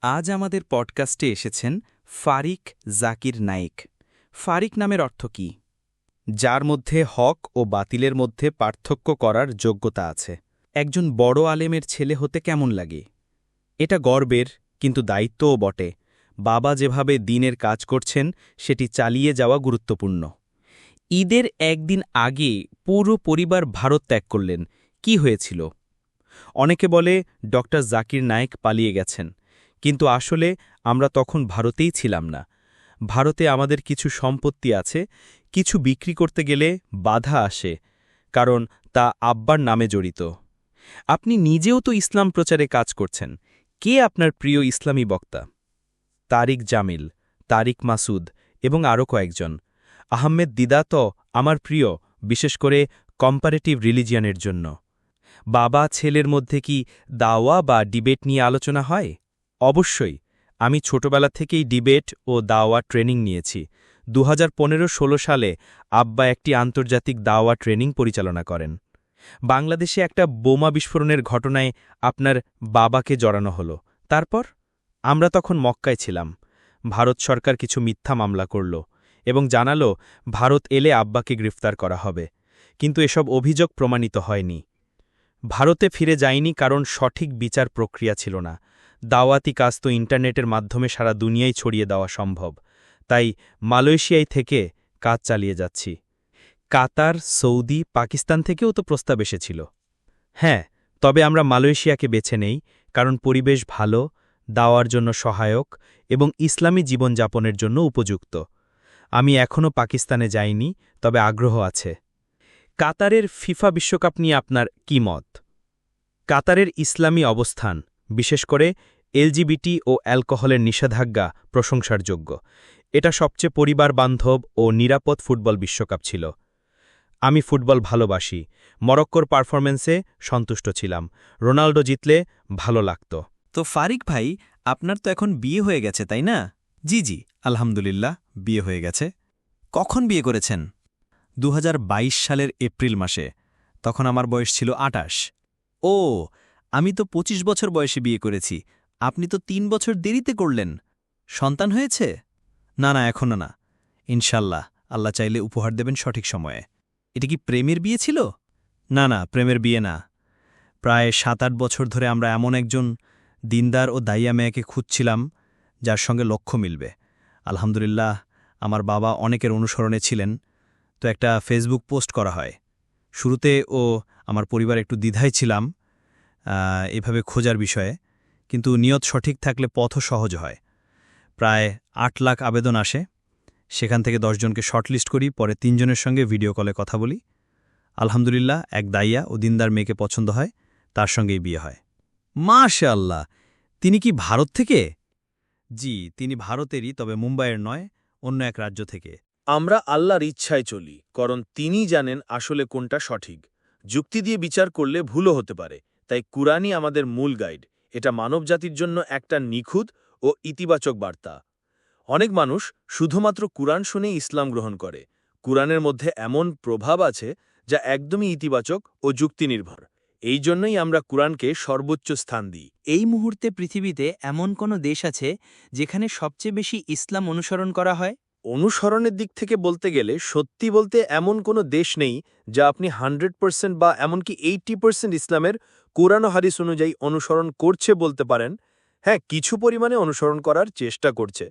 আজ আমাদের পডকাস্টে এসেছেন ফারিক জাকির নায়েক। ফারিক নামের অর্থ কি? যার মধ্যে হক ও বাতিলের মধ্যে পার্থক্য করার যোগ্যতা আছে। একজন বড় আলেমের ছেলে হতে কেমন লাগে? এটা গর্বের, কিন্তু দায়িত্বও বটে। বাবা যেভাবে দিনের কাজ করছেন, সেটি চালিয়ে যাওয়া গুরুত্বপূর্ণ। ঈদের একদিন আগে পুরো পরিবার ভারত ত্যাগ করলেন। কি হয়েছিল? অনেকে বলে ড জাকির নায়েক পালিয়ে গেছেন। কিন্তু আসলে আমরা তখন ভারতেই ছিলাম না। ভারতে আমাদের কিছু সম্পত্তি আছে, কিছু বিক্রি করতে গেলে বাধা আসে, কারণ তা আব্বার নামে জড়িত। আপনি নিজেও তো ইসলাম প্রচারে কাজ করছেন। কে আপনার প্রিয় ইসলামী বক্তা? তারিক জামিল, তারিক মাসুদ এবং আরও কয়েকজন। আহমেদ দিদা তো আমার প্রিয়, বিশেষ করে কম্পারেটিভ রিলিজিয়ানের জন্য। বাবা, ছেলের মধ্যে কি দাওয়া বা ডিবেট নিয়ে আলোচনা হয়? অবশ্যই, আমি ছোটবেলা থেকেই ডিবেট ও দাওয়া ট্রেনিং নিয়েছি। দু হাজার সালে আব্বা একটি আন্তর্জাতিক দাওয়া ট্রেনিং পরিচালনা করেন। বাংলাদেশে একটা বোমা বিস্ফোরণের ঘটনায় আপনার বাবাকে জড়ানো হলো। তারপর? আমরা তখন মক্কায় ছিলাম। ভারত সরকার কিছু মিথ্যা মামলা করল এবং জানালো, ভারত এলে আব্বাকে গ্রেফতার করা হবে। কিন্তু এসব অভিযোগ প্রমাণিত হয়নি। ভারতে ফিরে যায়নি কারণ সঠিক বিচার প্রক্রিয়া ছিল না। দাওয়াতি কাজ তো ইন্টারনেটের মাধ্যমে সারা দুনিয়ায় ছড়িয়ে দেওয়া সম্ভব। তাই মালয়েশিয়ায় থেকে কাজ চালিয়ে যাচ্ছি। কাতার, সৌদি, পাকিস্তান থেকেও তো প্রস্তাব এসেছিল। হ্যাঁ তবে আমরা মালয়েশিয়াকে বেছে নেই, কারণ পরিবেশ ভালো, দাওয়ার জন্য সহায়ক এবং ইসলামী জীবনযাপনের জন্য উপযুক্ত। আমি এখনও পাকিস্তানে যাইনি, তবে আগ্রহ আছে। কাতারের ফিফা বিশ্বকাপ নিয়ে আপনার কি মত? কাতারের ইসলামী অবস্থান। বিশেষ করে এলজিবিটি ও অ্যালকোহলের নিষেধাজ্ঞা প্রশংসার যোগ্য এটা সবচেয়ে পরিবার বান্ধব ও নিরাপদ ফুটবল বিশ্বকাপ ছিল। আমি ফুটবল ভালোবাসি। মরক্কোর পারফরমেন্সে সন্তুষ্ট ছিলাম। রোনাল্ডো জিতলে ভালো লাগত। তো ফারিক ভাই, আপনার তো এখন বিয়ে হয়ে গেছে, তাই না? জি জি, আলহামদুলিল্লাহ, বিয়ে হয়ে গেছে। কখন বিয়ে করেছেন? দু হাজার বাইশ সালের এপ্রিল মাসে। তখন আমার বয়স ছিল আটাশ। ও আমি তো ২৫ বছর বয়সে বিয়ে করেছি। আপনি তো তিন বছর দেরিতে করলেন। সন্তান হয়েছে? না না এখনও না। ইনশাল্লাহ, আল্লাহ চাইলে উপহার দেবেন সঠিক সময়ে। এটা কি প্রেমের বিয়ে ছিল? না না, প্রেমের বিয়ে না। প্রায় সাত আট বছর ধরে আমরা এমন একজন দিনদার ও দাইয়া মেয়েকে খুঁজছিলাম, যার সঙ্গে লক্ষ্য মিলবে। আলহামদুলিল্লাহ, আমার বাবা অনেকের অনুসরণে ছিলেন। তো একটা ফেসবুক পোস্ট করা হয়। শুরুতে ও আমার পরিবার একটু দ্বিধায় ছিলাম। এভাবে খোঁজার বিষয়ে। কিন্তু নিয়ত সঠিক থাকলে পথও সহজ হয়। প্রায় আট লাখ আবেদন আসে। সেখান থেকে দশজনকে শর্টলিস্ট করি, পরে তিনজনের সঙ্গে ভিডিও কলে কথা বলি। আলহামদুলিল্লাহ, এক দাইয়া ও দিনদার মেয়েকে পছন্দ হয়, তার সঙ্গেই বিয়ে হয়। মাশে আল্লাহ তিনি কি ভারত থেকে? জি, তিনি ভারতেরই, তবে মুম্বাইয়ের নয়, অন্য এক রাজ্য থেকে। আমরা আল্লাহর ইচ্ছায় চলি, কারণ তিনি জানেন আসলে কোনটা সঠিক। যুক্তি দিয়ে বিচার করলে ভুলও হতে পারে। তাই কুরআনই আমাদের মূল গাইড। এটা মানবজাতির জন্য একটা নিখুঁত ও ইতিবাচক বার্তা। অনেক মানুষ শুধুমাত্র কুরআন শুনেই ইসলাম গ্রহণ করে। কুরআনের মধ্যে এমন প্রভাব আছে যা একদমই ইতিবাচক ও যুক্তিনির্ভর। এই জন্যই আমরা কুরআনকে সর্বোচ্চ স্থান দিই। এই মুহূর্তে পৃথিবীতে এমন কোনো দেশ আছে যেখানে সবচেয়ে বেশি ইসলাম অনুসরণ করা হয়? অনুসরণের দিক থেকে বলতে গেলে, সত্যি বলতে এমন কোনো দেশ নেই যা আপনি হান্ড্রেড পার্সেন্ট বা এমনকি এইটি পার্সেন্ট ইসলামের কোরআন হারিস অনুযায়ী অনুসরণ করছে বলতে পারেন। হ্যাঁ কিছু পরিমাণে অনুসরণ করার চেষ্টা করছে।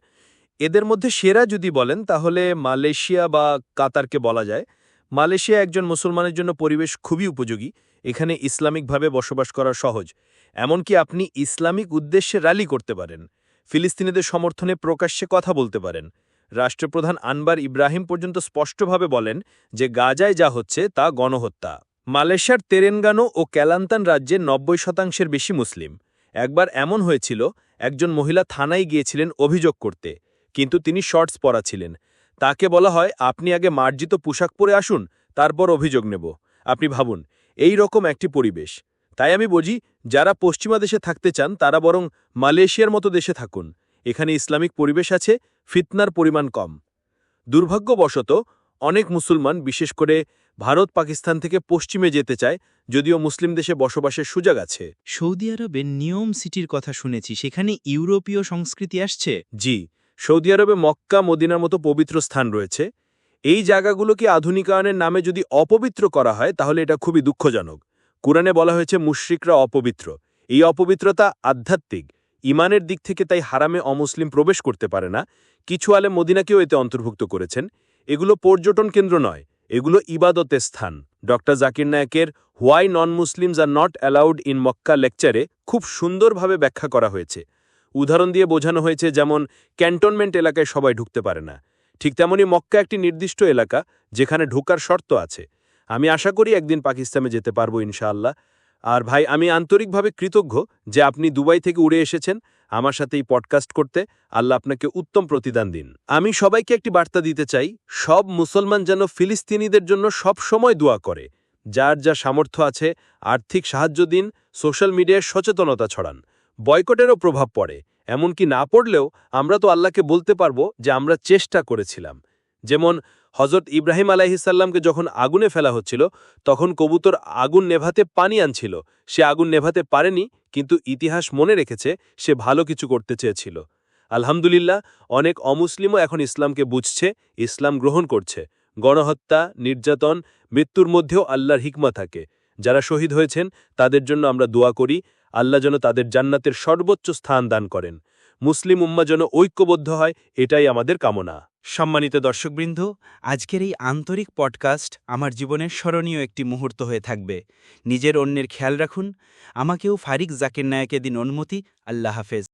এদের মধ্যে সেরা যদি বলেন, তাহলে মালয়েশিয়া বা কাতারকে বলা যায়। মালয়েশিয়া একজন মুসলমানের জন্য পরিবেশ খুবই উপযোগী। এখানে ইসলামিকভাবে বসবাস করা সহজ। এমনকি আপনি ইসলামিক উদ্দেশ্যে র্যালি করতে পারেন। ফিলিস্তিনিদের সমর্থনে প্রকাশ্যে কথা বলতে পারেন। রাষ্ট্রপ্রধান আনবার ইব্রাহিম পর্যন্ত স্পষ্টভাবে বলেন যে গাজায় যা হচ্ছে তা গণহত্যা। মালয়েশিয়ার তেরেনগানো ও ক্যালান্তান রাজ্যে নব্বই শতাংশের বেশি মুসলিম। একবার এমন হয়েছিল, একজন মহিলা থানায় গিয়েছিলেন অভিযোগ করতে, কিন্তু তিনি শর্টস পরা ছিলেন। তাকে বলা হয়, আপনি আগে মার্জিত পোশাক পরে আসুন, তারপর অভিযোগ নেব। আপনি ভাবুন, এই রকম একটি পরিবেশ। তাই আমি বুঝি, যারা পশ্চিমা দেশে থাকতে চান, তারা বরং মালয়েশিয়ার মতো দেশে থাকুন। এখানে ইসলামিক পরিবেশ আছে ফিতনার পরিমাণ কম। দুর্ভাগ্যবশত অনেক মুসলমান বিশেষ করে ভারত পাকিস্তান থেকে পশ্চিমে যেতে চায় যদিও মুসলিম দেশে বসবাসের সুযোগ আছে। সৌদি আরবে নিয়ম সিটির কথা শুনেছি সেখানে ইউরোপীয় সংস্কৃতি আসছে? জি সৌদি আরবে মক্কা মদিনার মতো পবিত্র স্থান রয়েছে। এই জায়গাগুলোকে আধুনিকায়নের নামে যদি অপবিত্র করা হয় তাহলে এটা খুবই দুঃখজনক। কোরআনে বলা হয়েছে মুশ্রিকরা অপবিত্র। এই অপবিত্রতা আধ্যাত্মিক। ইমানের দিক থেকে তাই হারামে অমুসলিম প্রবেশ করতে পারে না। কিছু আলে মদিনাকেও এতে অন্তর্ভুক্ত করেছেন। এগুলো পর্যটন কেন্দ্র নয়, এগুলো ইবাদতের স্থান। ড. জাকির নায়কের why non Muslims are not allowed in Mecca লেকচারে খুব সুন্দরভাবে ব্যাখ্যা করা হয়েছে। উদাহরণ দিয়ে বোঝানো হয়েছে যেমন ক্যান্টনমেন্ট এলাকায় সবাই ঢুকতে পারে না। ঠিক তেমনি মক্কা একটি নির্দিষ্ট এলাকা যেখানে ঢোকার শর্ত আছে। আমি আশা করি একদিন পাকিস্তানে যেতে পারব ইনশাআল্লাহ। আর ভাই, আমি আন্তরিকভাবে কৃতজ্ঞ যে আপনি দুবাই থেকে উড়ে এসেছেন আমার সাথে এই পডকাস্ট করতে। আল্লাহ আপনাকে উত্তম প্রতিদান দিন। আমি সবাইকে একটি বার্তা দিতে চাই, সব মুসলমান যেন ফিলিস্তিনিদের জন্য সব সময় দোয়া করে। যার যা সামর্থ্য আছে, আর্থিক সাহায্য দিন, সোশ্যাল মিডিয়ায় সচেতনতা ছড়ান। বয়কটেরও প্রভাব পড়ে। এমনকি না পড়লেও আমরা তো আল্লাহকে বলতে পারব যে আমরা চেষ্টা করেছিলাম। যেমন হজরত ইব্রাহিম আলাইহিসাল্লামকে যখন আগুনে ফেলা হচ্ছিল, তখন কবুতর আগুন নেভাতে পানি আনছিল। সে আগুন নেভাতে পারেনি, কিন্তু ইতিহাস মনে রেখেছে সে ভালো কিছু করতে চেয়েছিল। আলহামদুলিল্লাহ, অনেক অমুসলিমও এখন ইসলামকে বুঝছে, ইসলাম গ্রহণ করছে। গণহত্যা, নির্যাতন, মৃত্যুর মধ্যেও আল্লাহর হিকমা থাকে। যারা শহীদ হয়েছেন, তাদের জন্য আমরা দোয়া করি, আল্লাহ যেন তাদের জান্নাতের সর্বোচ্চ স্থান দান করেন। মুসলিম উম্মা যেন ঐক্যবদ্ধ হয়, এটাই আমাদের কামনা। সম্মানিত দর্শকবৃন্দ, আজকের এই আন্তরিক পডকাস্ট আমার জীবনের স্মরণীয় একটি মুহূর্ত হয়ে থাকবে। নিজের অন্যের খেয়াল রাখুন। আমাকেও ফারিক জাকির নায়কে দিন অনুমতি। আল্লাহ হাফেজ।